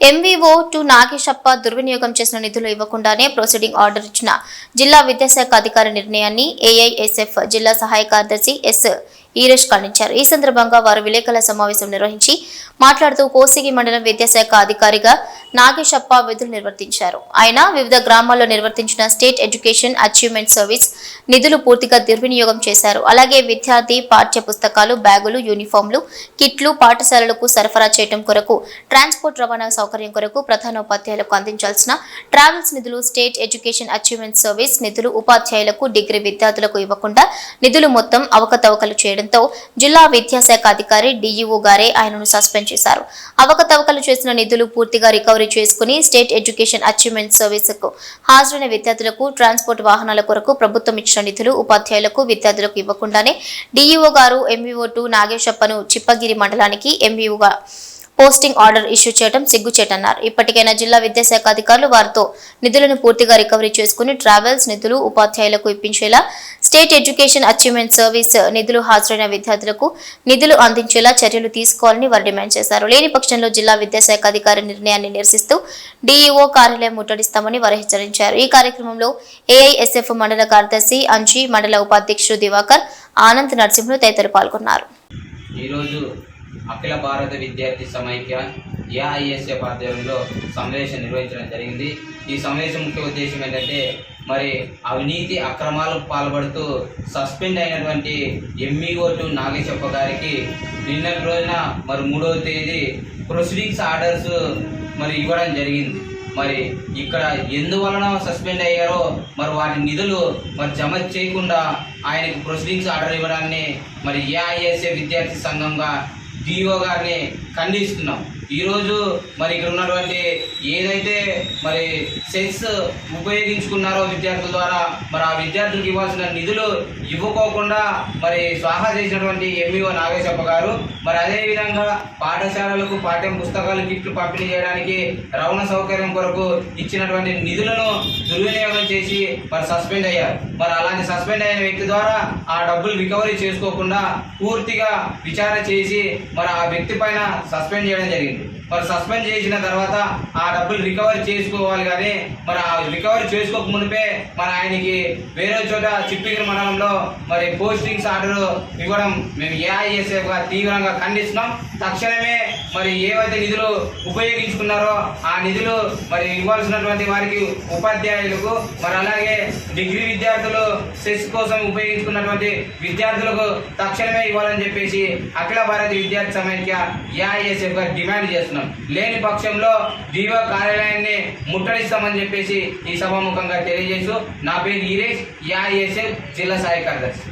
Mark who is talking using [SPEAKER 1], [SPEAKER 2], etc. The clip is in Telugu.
[SPEAKER 1] ఎంవీఓ టు నాగేశప్ప దుర్వినియోగం చేసిన నిధులు ఇవ్వకుండానే ప్రొసీడింగ్ ఆర్డర్ ఇచ్చిన జిల్లా విద్యాశాఖ అధికారి నిర్ణయాన్ని ఏఐఎస్ఎఫ్ జిల్లా సహాయ కార్యదర్శి ఎస్ ఈరేష్ ఖండించారు. ఈ సందర్భంగా వారు విలేకరుల సమావేశం నిర్వహించి మాట్లాడుతూ కోసిగి మండలం విద్యాశాఖ అధికారిగా నాగేశప్ప విధులు నిర్వర్తించారు. ఆయన వివిధ గ్రామాల్లో నిర్వర్తించిన స్టేట్ ఎడ్యుకేషన్ అచీవ్మెంట్ సర్వీస్ నిధులు పూర్తిగా దుర్వినియోగం చేశారు. అలాగే విద్యార్థి పాఠ్య పుస్తకాలు బ్యాగులు యూనిఫామ్లు కిట్లు పాఠశాలలకు సరఫరా చేయడం కొరకు ట్రాన్స్పోర్ట్ రవాణా సౌకర్యం కొరకు ప్రధానోపాధ్యాయులకు అందించాల్సిన ట్రావెల్స్ నిధులు స్టేట్ ఎడ్యుకేషన్ అచీవ్మెంట్ సర్వీస్ నిధులు ఉపాధ్యాయులకు డిగ్రీ విద్యార్థులకు ఇవ్వకుండా నిధులు మొత్తం అవకతవకలు చేయడంతో జిల్లా విద్యాశాఖ అధికారి డీఈఓ గారే ఆయనను సస్పెండ్ చేశారు. అవకతవకలు చేసిన నిధులు పూర్తిగా రికవరీ చేసుకుని స్టేట్ ఎడ్యుకేషన్ అచీవ్మెంట్ సర్వీసుకు హాజరైన విద్యార్థులకు ట్రాన్స్పోర్ట్ వాహనాల కొరకు ప్రభుత్వం ఇచ్చిన నిధులు ఉపాధ్యాయులకు విద్యార్థులకు ఇవ్వకుండానే డీఈఓ గారు ఎంవీఓ టు నాగేశప్పను చిప్పగిరి మండలానికి ఎంవీఓగా పోస్టింగ్ ఆర్డర్ ఇష్యూ చేయడం సిగ్గుచేటన్నారు. ఇప్పటికైనా జిల్లా విద్యాశాఖ అధికారులు వారితో నిధులను పూర్తిగా రికవరీ చేసుకుని ట్రావెల్స్ నిధులు ఉపాధ్యాయులకు ఇప్పించేలా స్టేట్ ఎడ్యుకేషన్ అచీవ్మెంట్ సర్వీస్ నిధులు హాజరైన విద్యార్థులకు నిధులు అందించేలా చర్యలు తీసుకోవాలని వారు డిమాండ్ చేశారు. లేని పక్షంలో జిల్లా విద్యాశాఖ అధికారి నిర్ణయాన్ని నిరసిస్తూ డీఈఓ కార్యాలయం ముట్టడిస్తామని వారు హెచ్చరించారు. ఈ కార్యక్రమంలో ఏఐఎస్ఎఫ్ మండల కార్యదర్శి అంజీ మండల ఉపాధ్యక్షుడు దివాకర్ ఆనంద్ నరసింహులు తదితరులు పాల్గొన్నారు.
[SPEAKER 2] ఈరోజు అఖిల భారత విద్యార్థి సమైక్య ఏఐఎస్ఎఫ్ ఆధ్వర్యంలో సమావేశం నిర్వహించడం జరిగింది. ఈ సమావేశం ముఖ్య ఉద్దేశం ఏంటంటే మరి అవినీతి అక్రమాలకు పాల్పడుతూ సస్పెండ్ అయినటువంటి ఎంఈఓ టు నాగేశప్ప గారికి నిన్నటి రోజున మరి మూడవ తేదీ ప్రొసీడింగ్స్ ఆర్డర్స్ మరి ఇవ్వడం జరిగింది. మరి ఇక్కడ ఎందువలన సస్పెండ్ అయ్యారో మరి వారి నిధులు మరి జమ చేయకుండా ఆయనకు ప్రొసీడింగ్స్ ఆర్డర్ ఇవ్వడాన్ని మరి ఏఐఎస్ఏ విద్యార్థి సంఘంగా డిఓ గారిని ఖండిస్తున్నాం. ఈరోజు మరి ఇక్కడ ఉన్నటువంటి ఏదైతే మరి సెన్స్ ఉపయోగించుకున్నారో విద్యార్థుల ద్వారా మరి ఆ విద్యార్థులకు ఇవ్వాల్సిన నిధులు ఇవ్వకోకుండా మరి స్వాహా చేసినటువంటి ఎంఈఓ నాగేశప్ప గారు మరి అదేవిధంగా పాఠశాలలకు పాఠ్య పుస్తకాలు కిట్లు పంపిణీ చేయడానికి రవాణా సౌకర్యం కొరకు ఇచ్చినటువంటి నిధులను దుర్వినియోగం చేసి మరి సస్పెండ్ అయ్యారు. మరి అలాంటి సస్పెండ్ అయిన వ్యక్తి ద్వారా ఆ డబ్బులు రికవరీ చేసుకోకుండా పూర్తిగా విచారణ చేసి మరి ఆ వ్యక్తి పైన సస్పెండ్ చేయడం జరిగింది. మరి సస్పెండ్ చేసిన తర్వాత ఆ డబ్బులు రికవరీ చేసుకోవాలి కానీ మరి ఆ రికవరీ చేసుకోక మునిపే మరి ఆయనకి వేరే చోట చిప్పిగిరి మండలంలో మరి పోస్టింగ్స్ ఆర్డర్ ఇవ్వడం మేము ఏఐఎస్ఎఫ్ తీవ్రంగా ఖండిస్తున్నాం. తక్షణమే మరి ఏవైతే నిధులు ఉపయోగించుకున్నారో ఆ నిధులు మరి ఇవ్వాల్సినటువంటి వారికి ఉపాధ్యాయులకు మరి అలాగే డిగ్రీ విద్యార్థులు సెస్ కోసం ఉపయోగించుకున్నటువంటి విద్యార్థులకు తక్షణమే ఇవ్వాలని చెప్పేసి అఖిల భారత విద్యార్థి సమైక్య ఏఐఎస్ఎఫ్గా డిమాండ్ చేస్తున్నాం. లేని పక్షంలో డిఓ కార్యాలయాన్ని ముట్టడిస్తామని చెప్పేసి ఈ సభాముఖంగా తెలియజేస్తూ నా పేరు ఈరేష్ ఏఐఎస్ఎఫ్ జిల్లా సహాయ కార్యదర్శి.